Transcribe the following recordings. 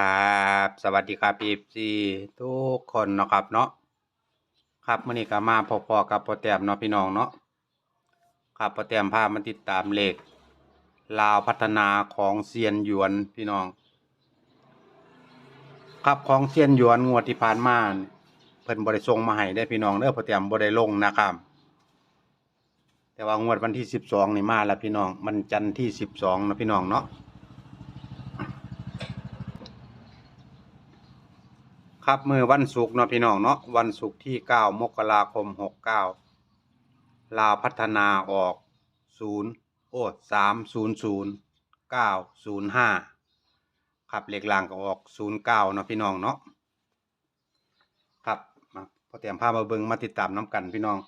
ครับ สวัสดีครับพีซีทุกคนเนาะครับเนาะครับมื่อนี้ก็มาพอๆกับโปรแตมเนาะพี่น้องเนาะครับโปรแตมพามาติดตามเลขลาวพัฒนาของเซียนหยวนพี่น้อง ครับของเซียนหยวนงวดที่ผ่านมาเพิ่นบ่ได้ส่งมาให้ได้พี่น้องเด้อโปรแตมบ่ได้ลงนะครับแต่ว่างวดวันที่12นี่มาแล้วพี่น้อง มันจันทร์ที่12นะพี่น้องเนาะ ครับมือวันศุกร์เนาะพี่น้องเนาะวันศุกร์ที่ 9 มกราคม 69 ลาวพัฒนาออก 0 โอ้300 905ครับเลขล่างก็ออก 09เนาะพี่น้องเนาะครับมาพอเตรียมภาพมาเบิ่งมาติดตามน้ำกันพี่น้อง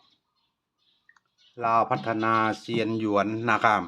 ลาวพัฒนาเซียนหยวนนะครับ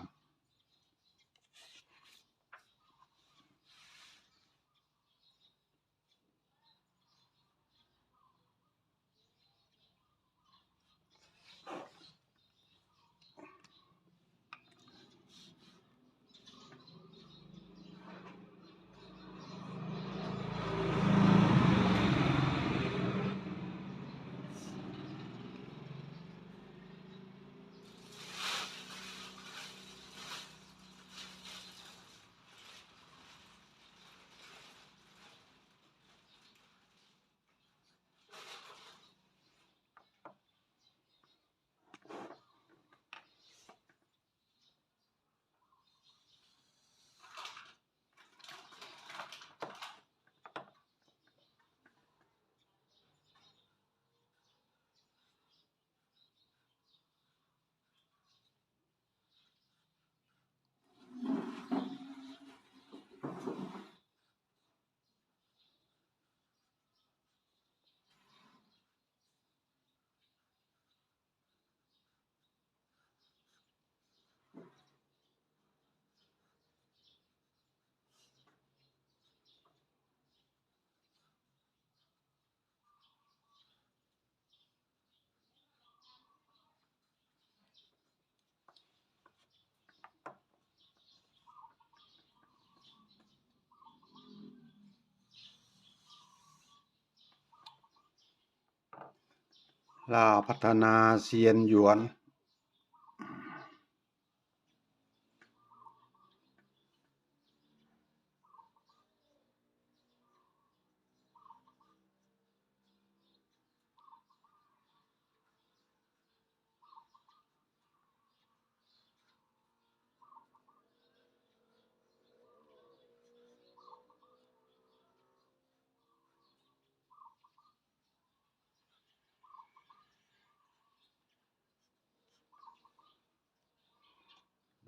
ลาวพัฒนาเซียนหยวน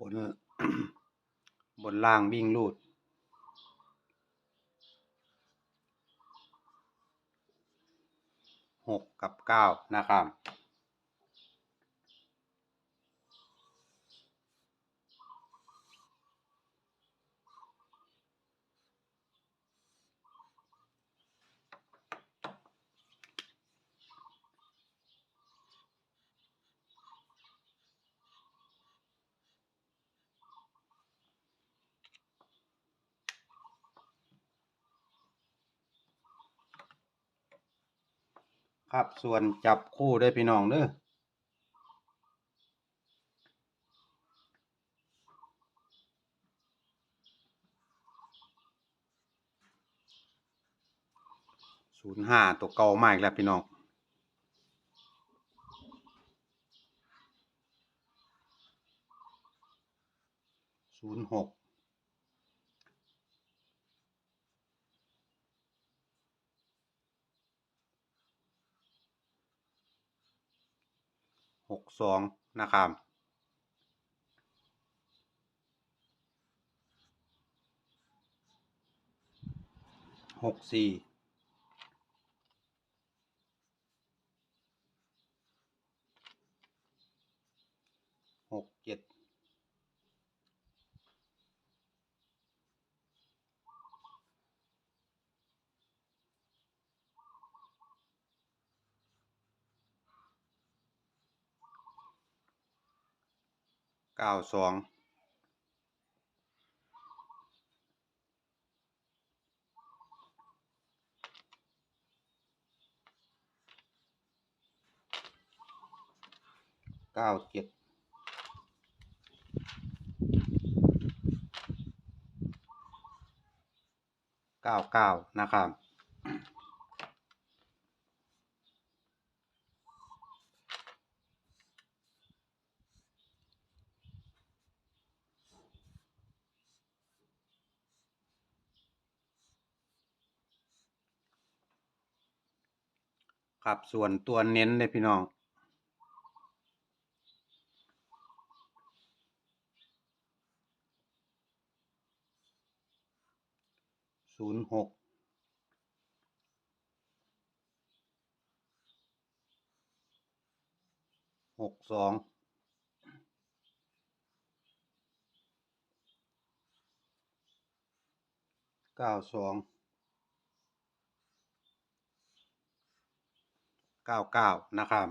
บ นบนล่างวิ่งรูด หกกับเก้านะครับ ครับส่วนจับคู่ได้พี่น้องเด้อศูนย์ห้าตัวเก่ามากแล้วพี่น้องศูนย์หก หกสองนะครับหกสี่หกเจ็ด เก้าสองเก้าเจ็ดเก้าเก้านะครับ ครับส่วนตัวเน้นเลยพี่น้อง ศูนย์หกหกสองเก้าสอง เก้าเก้านะครับ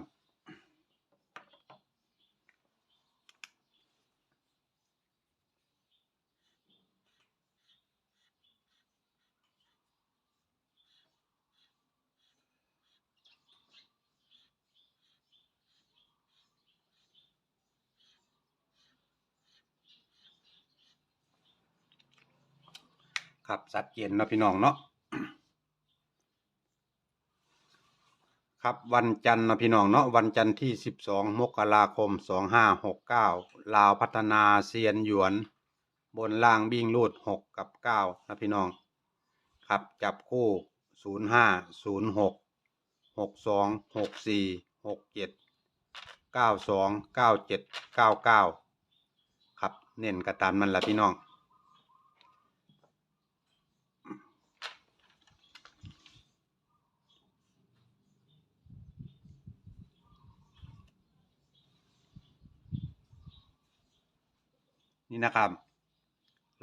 ครับสัดเจนเนาะพี่น้องเนาะ ครับวันจันทร์นะพี่น้องเนาะวันจันทร์ที่ 12 มกราคม 2569 ลาวพัฒนาเซียนหยวน บนล่างบิ่งรูด 6 กับ 9 นะพี่น้อง ครับจับคู่ 05 06 62 64 67 92 97 99 ครับ เน้นกระตามมันละพี่น้อง นี่นะครับ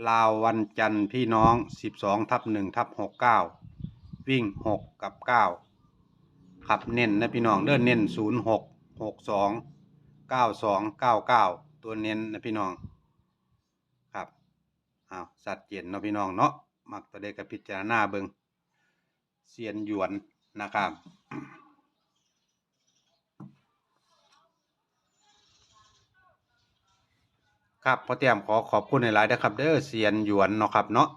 ลาววันจันทร์พี่น้อง 12ทับ1ทับ69 วิ่ง 6 กับ 9 ขับเน้นนะพี่น้องเดินเน้น 06 62 92 99 ตัวเน้นนะพี่น้อง ครับอ้าวสัตว์เจนเนาะพี่น้องเนาะมักตัวเด็กกับพิจารณาเบิงเซียนหยวนนะครับ ครับพอเตรียมขอขอบคุณในหลายๆนะครับ เด้อเซียนหยวนเนาะครับเนาะ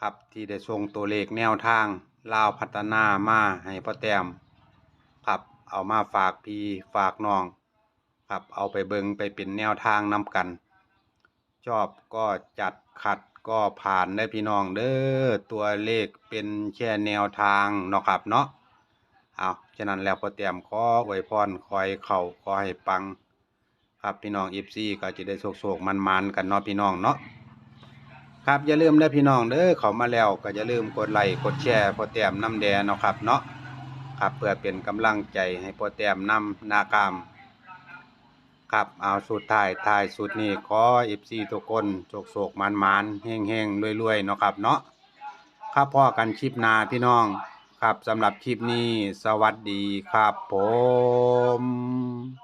ครับที่ได้ส่งตัวเลขแนวทางลาวพัฒนามาให้พ่อแต้มครับเอามาฝากพี่ฝากน้องครับเอาไปเบิงไปเป็นแนวทางนำกัน ชอบก็จัดขัดก็ผ่านได้พี่น้องเด้อตัวเลขเป็นแค่แนวทางเนาะครับเนาะเอาฉะนั้นแล้วพอเตรียมขอไวพรคอยเข่าขอให้ปัง ครับพี่น้องอีฟซีก็จะได้โศกๆมันๆกันเนาะพี่น้องเนาะครับอย่าลืมนะพี่น้องเด้อเขามาแล้วก็อย่าลืมกดไลค์กดแชร์พอแต้มน้ำแดงเนาะครับเนาะครับเพื่อเป็นกำลังใจให้พอแต้มน้ำนากามครับเอาสุดท้ายท้ายสุดนี้ขอเอฟซีทุกคนโศกโศกมันมันเฮงเฮงรวยๆเนาะครับเนาะครับพ่อกันคลิปนาพี่น้องครับสำหรับคลิปนี้สวัสดีครับผม